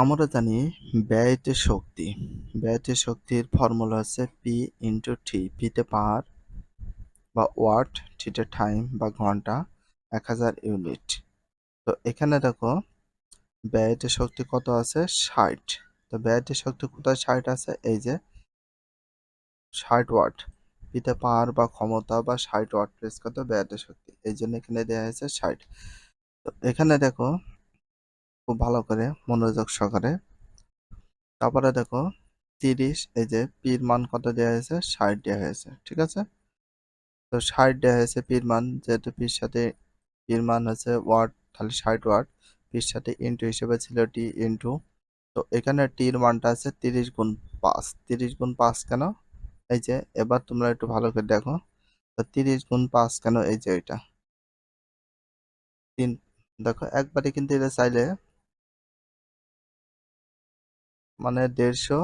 আমরা জানি ব্যয়িত শক্তি। ব্যয়িত শক্তির ফর্মুলা হচ্ছে পি ইন্টু টি পিতে পাওয়ার বা ওয়াট টিতে টাইম বা ঘণ্টা এক হাজার ইউনিট তো এখানে দেখো ব্যয়িত শক্তি কত আছে? ষাট। তো ব্যয়িত শক্তি কোথায় ষাট আছে? এই যে ষাট ওয়াট পিতে পাওয়ার বা ক্ষমতা বা ষাট ওয়াট প্রেস কত ব্যয়িত শক্তি। এই জন্য এখানে দেওয়া হয়েছে ষাট। তো এখানে দেখো খুব ভালো করে মনোযোগ সহকারে। তারপরে দেখো, তিরিশ, এই যে পির মান কত দেওয়া হয়েছে? ষাট দেওয়া হয়েছে, ঠিক আছে? তো ষাট দেওয়া হয়েছে পির মান, যেহেতু পির সাথে, পির মান হচ্ছে ওয়াট, তাহলে ষাট ওয়াট। পির সাথে ইন্টু হিসেবে ছিল টি ইন্টু। তো এখানে টির মানটা আছে তিরিশ গুণ পাঁচ। তিরিশ গুণ পাঁচ কেন? এই যে, এবার তোমরা একটু ভালো করে দেখো। তো তিরিশ গুণ পাঁচ কেন? এই যে এটা। তিন, দেখো, একবারে কিন্তু এটা চাইলে মানে দেড়শো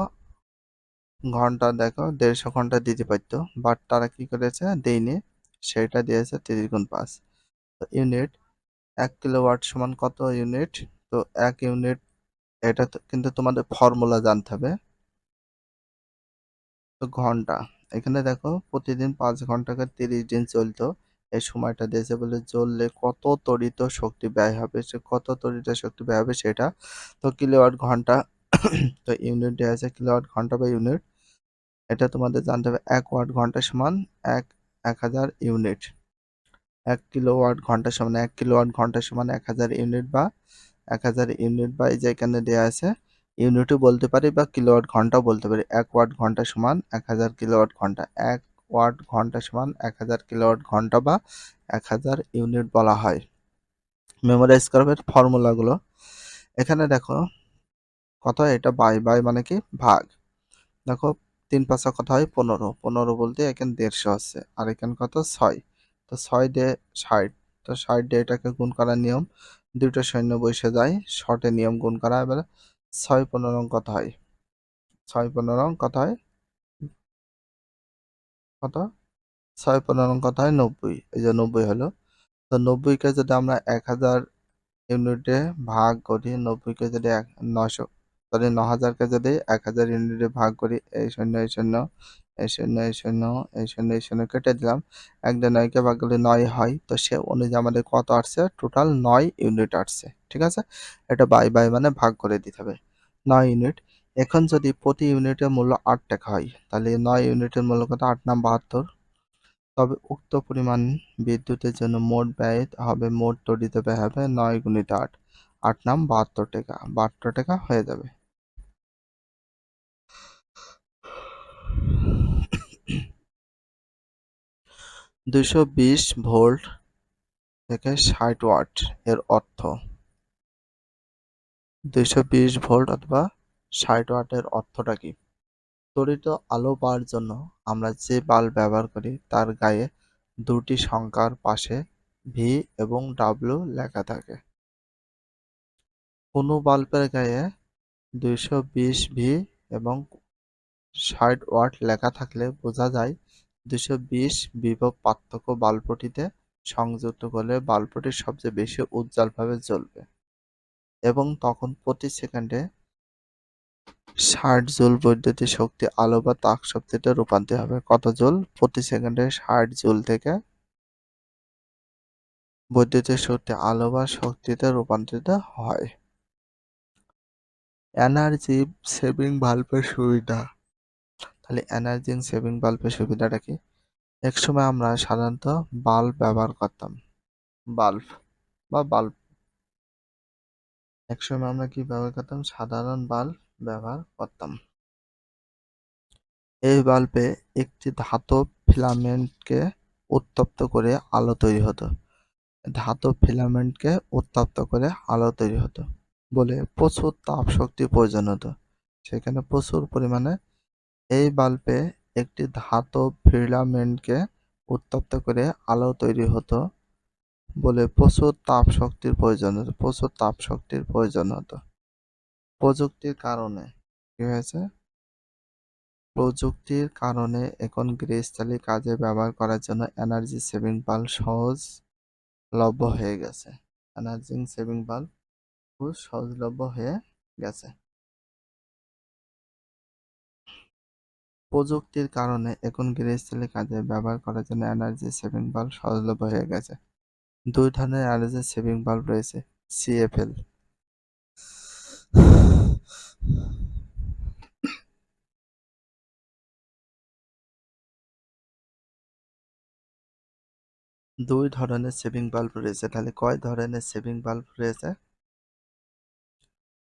ঘণ্টা, দেখো, দেড়শো ঘণ্টা দিতে পারতো। বাট তারা কি করেছে? দেয়নি। সেটা দিয়েছে তিরিশ গুণ পাঁচ। তো ইউনিট এক কিলোওয়াট সমান কত ইউনিট তো এক ইউনিট এটা কিন্তু তোমাদের ফর্মুলা জানতে হবে। তো ঘণ্টা, এখানে দেখো, প্রতিদিন পাঁচ ঘন্টাকে তিরিশ দিন চলতো। এই সময়টা দিয়েছে বলে জ্বললে কত তড়িত শক্তি ব্যয় হবে? সে কত তড়িত শক্তি ব্যয় হবে সেটা? তো কিলোওয়াট ঘণ্টা তো ইউনিট দেওয়া আছে কিলোওয়াট ঘণ্টা বা ইউনিট এটা তোমাদের জানতে হবে এক ওয়াট ঘণ্টা সমান এক এক হাজার ইউনিট এক কিলোওয়াট ঘণ্টা সমান এক কিলোওয়াট ঘণ্টা সমান এক হাজার ইউনিট বা এক হাজার ইউনিট বা এই যে এখানে দেওয়া আছে ইউনিটও বলতে পারি বা কিলোওয়াট ঘন্টাও বলতে পারি। এক ওয়াট ঘণ্টা সমান এক হাজার কিলোওয়াট ঘণ্টা। এক ওয়াট ঘণ্টা সমান এক হাজার কিলোওয়াট ঘণ্টা বা এক হাজার ইউনিট বলা হয়। মেমোরাইজ করবে ফর্মুলাগুলো এখানে দেখো কত এটা বাই বাই মানে কি? ভাগ। দেখো, তিন পাঁচা কত হয় পনেরো। পনেরো বলতে এখানে দেড়শো আছে, আর এখানে কত? ছয়। তো ছয় ডে ষাট। তো ষাট ডে এটাকে গুণ করার নিয়ম দুটো সৈন্য বসে যায় শর্টে নিয়ম গুণ করা। এবার ছয় পনেরো কত হয়। ছয় পনেরো কত হয় কত? ছয় পনেরো কত হয় নব্বই। এই যে নব্বই হলো। তো নব্বইকে যদি আমরা এক হাজার ইউনিটে ভাগ করি, নব্বইকে যদি এক নশো সরি ন হাজারকে যদি এক হাজার ইউনিটে ভাগ করি, এই শূন্য এই শূন্য এই শূন্য এই শূন্য এই শূন্য এই শূন্য কেটে দিলাম। এক দিয়ে নয়কে ভাগ করলে নয় হয়, তো সে অনুযায়ী আমাদের কত আসছে? টোটাল নয় ইউনিট আসছে, ঠিক আছে? এটা বাই বাই মানে ভাগ করে দিতে হবে। নয় ইউনিট, এখন যদি প্রতি ইউনিটের মূল্য আট টাকা হয়, তাহলে নয় ইউনিটের মূল্য কত? আট নাম বাহাত্তর? তবে উক্ত পরিমাণ বিদ্যুতের জন্য মোট ব্যয় হবে, মোট তড়িত ব্যয় হবে নয় গুণিত আট। আট নাম বাহাত্তর টাকা বাহাত্তর টাকা হয়ে যাবে। দুশো বিশ ভোল্ট থেকে ষাট ওয়াট এর অর্থ। দুইশো বিশ ভোল্ট অথবা ষাট ওয়াটের অর্থটা কি? তড়িত আলো পাওয়ার জন্য আমরা যে বাল্ব ব্যবহার করি তার গায়ে দুটি সংখ্যার পাশে ভি এবং ডাব্লিউ লেখা থাকে। কোনো বাল্বের গায়ে দুইশো বিশ ভি এবং ষাট ওয়াট লেখা থাকলে বোঝা যায় দুশো বিশ বিভব পার্থক্য বাল্বটিতে সংযুক্ত করলে বাল্বটি সবচেয়ে বেশি উজ্জ্বলভাবে জ্বলবে। এবং তখন প্রতি সেকেন্ডে ষাট জুল বৈদ্যুতিক শক্তি আলো বা তাক শক্তিতে রূপান্তরিত হবে। কত জুল? প্রতি সেকেন্ডে ষাট জুল থেকে বৈদ্যুতিক শক্তি আলো বা শক্তিতে রূপান্তরিত হয়। এনার্জি সেভিং বাল্বের সুবিধা। তাহলে এনার্জি সেভিং বাল্বের সুবিধাটা কি এক সময় আমরা সাধারণত বাল্ব ব্যবহার করতাম। বাল্ব বা বাল্ব এক সময় আমরা কি ব্যবহার করতাম? সাধারণ বাল্ব ব্যবহার করতাম। এই বাল্বে একটি ধাতব ফিলামেন্টকে উত্তপ্ত করে আলো তৈরি হতো। ধাতব ফিলামেন্টকে উত্তপ্ত করে আলো তৈরি হতো। বলে প্রচুর তাপ শক্তি প্রয়োজন হতো। সেখানে প্রচুর পরিমাণে এই বাল্বে একটি ধাতব ফিলামেন্টকে উত্তপ্ত করে আলো তৈরি হতো বলে প্রচুর তাপ শক্তির প্রয়োজন হতো, প্রচুর তাপ শক্তির প্রয়োজন হতো। প্রযুক্তির কারণে কি হয়েছে? প্রযুক্তির কারণে এখন গৃহস্থালী কাজে ব্যবহার করার জন্য এনার্জি সেভিং বাল্ব সহজ লভ্য হয়ে গেছে। এনার্জি সেভিং বাল্ব খুব সহজলভ্য হয়ে গেছে। প্রযুক্তির কারণে এখন গৃহস্থলী কাজে ব্যবহার করার জন্য এনার্জি সেভিং বাল্ব সহজলভ্য হয়ে গেছে। দুই ধরনের এনার্জি সেভিং বাল্ব রয়েছে সিএফএল দুই ধরনের সেভিং বাল্ব রয়েছে, তাহলে কয় ধরনের সেভিং বাল্ব রয়েছে?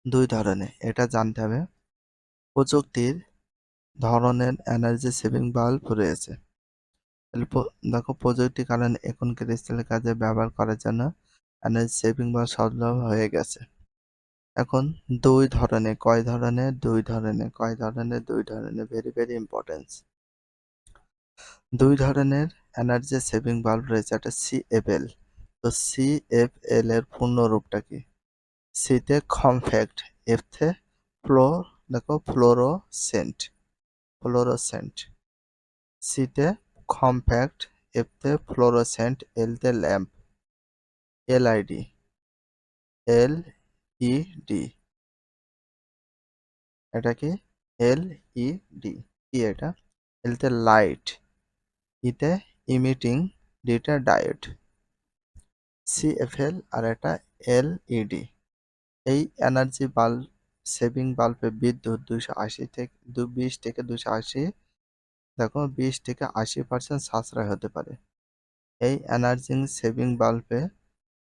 দুই ধরনের, এটা জানতে হবে। প্রযুক্তির ধরনের এনার্জি সেভিং বাল্ব রয়েছে। দেখো প্রযুক্তির কারণে এখন ক্রিস্টালের কাজে ব্যবহার করার জন্য এনার্জি সেভিং বাল্ব সহজলভ্য হয়ে গেছে। এখন দুই ধরনের, কয় ধরনের? দুই ধরনের, কয় ধরনের? দুই ধরনের ভেরি ভেরি ইম্পর্টেন্স দুই ধরনের এনার্জি সেভিং বাল্ব রয়েছে, একটা সিএফএল তো সিএফএল এর পূর্ণ রূপটা কি? সিতে কমফ্যাক্ট এফতে ফ্লো দেখো ফ্লোরোসেন্ট ফ্লোরোসেন্ট। সিতে কমপ্যাক্ট এফতে fluorescent, এলতে lamp. LED L E D এটা কি? এল ইডি কি এটা? এলতে লাইট। ইতে ইমিটিং, ডিটা ডায়োড। সিএফএল আর এটা এল এলইডি এই এনার্জি বাল্ব সেভিং বাল্বে বিদ্যুৎ দুশো আশি থেকে দু বিশ থেকে দুশো আশি, দেখো বিশ থেকে আশি পার্সেন্ট সাশ্রয় হতে পারে। এই এনার্জি সেভিং বাল্বে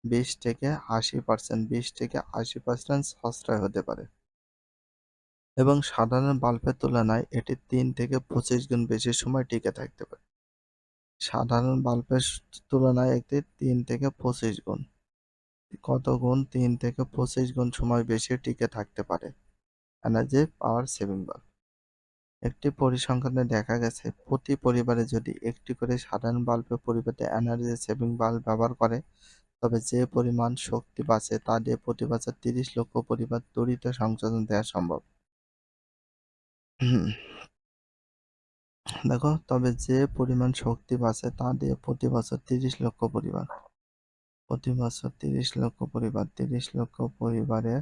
বিশ থেকে আশি পার্সেন্ট বিশ থেকে আশি পার্সেন্ট সাশ্রয় হতে পারে। এবং সাধারণ বাল্বের তুলনায় এটি তিন থেকে পঁচিশ গুণ বেশি সময় টিকে থাকতে পারে। সাধারণ বাল্বের তুলনায় একটি তিন থেকে পঁচিশ গুণ। কত গুণ তিন থেকে পঁচিশ গুণ সময় বেশি টিকে থাকতে পারে। এনার্জি পাওয়ার সেভিং বাল্ব একটি পরিসংখ্যানে দেখা গেছে, প্রতি পরিবারে যদি একটি করে সাধারণ বাল্বের পরিবর্তে এনার্জি সেভিং বাল্ব ব্যবহার করে, তবে যে পরিমাণ শক্তি বাঁচে তা দিয়ে প্রতি বছর তিরিশ লক্ষ পরিবার তড়িৎ সংযোজন দেওয়া সম্ভব। দেখো, তবে যে পরিমাণ শক্তি বাঁচে তা দিয়ে প্রতি বছর তিরিশ লক্ষ পরিবার প্রতি বছর তিরিশ লক্ষ পরিবার, তিরিশ লক্ষ পরিবারে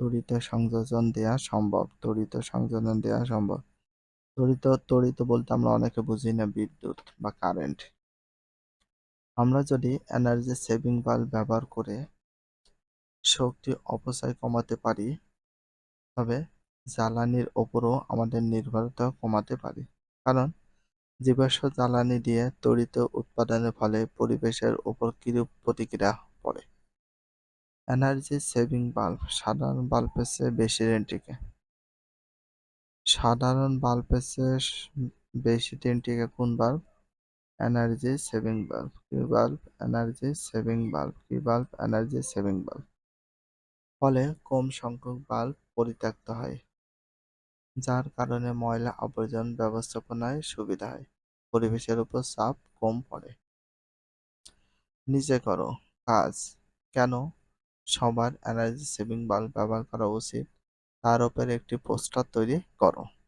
তড়িৎ সংযোজন দেওয়া সম্ভব। তড়িৎ সংযোজন দেওয়া সম্ভব। তড়িৎ তড়িৎ বলতে আমরা অনেকে বুঝি না, বিদ্যুৎ বা কারেন্ট। আমরা যদি এনার্জি সেভিং বাল্ব ব্যবহার করে শক্তি অপচয় কমাতে পারি, তবে জ্বালানির ওপরও আমাদের নির্ভরতা কমাতে পারি। কারণ জীবাশ্ম জ্বালানি দিয়ে তড়িৎ উৎপাদনের ফলে পরিবেশের উপর কিরূপ প্রতিক্রিয়া পড়ে? এনার্জি সেভিং বাল্ব সাধারণ বাল্বের চেয়ে বেশি দিন টিকে সাধারণ বাল্বের চেয়ে বেশি দিন টিকে কোন বাল্ব এনার্জি সেভিং বাল্ব কি বাল্ব এনার্জি সেভিং বাল্ব কি বাল্ব এনার্জি সেভিং বাল্ব ফলে কম সংখ্যক বাল্ব পরিত্যক্ত হয়। যার কারণে ময়লা আবর্জনা ব্যবস্থাপনায় সুবিধা হয়। পরিবেশের উপর চাপ কম পড়ে। নিজে করো, কাজ। কেন? সবার এনার্জি সেভিং বাল্ব ব্যবহার করা উচিত। তার উপর একটি পোস্টার তৈরি করো।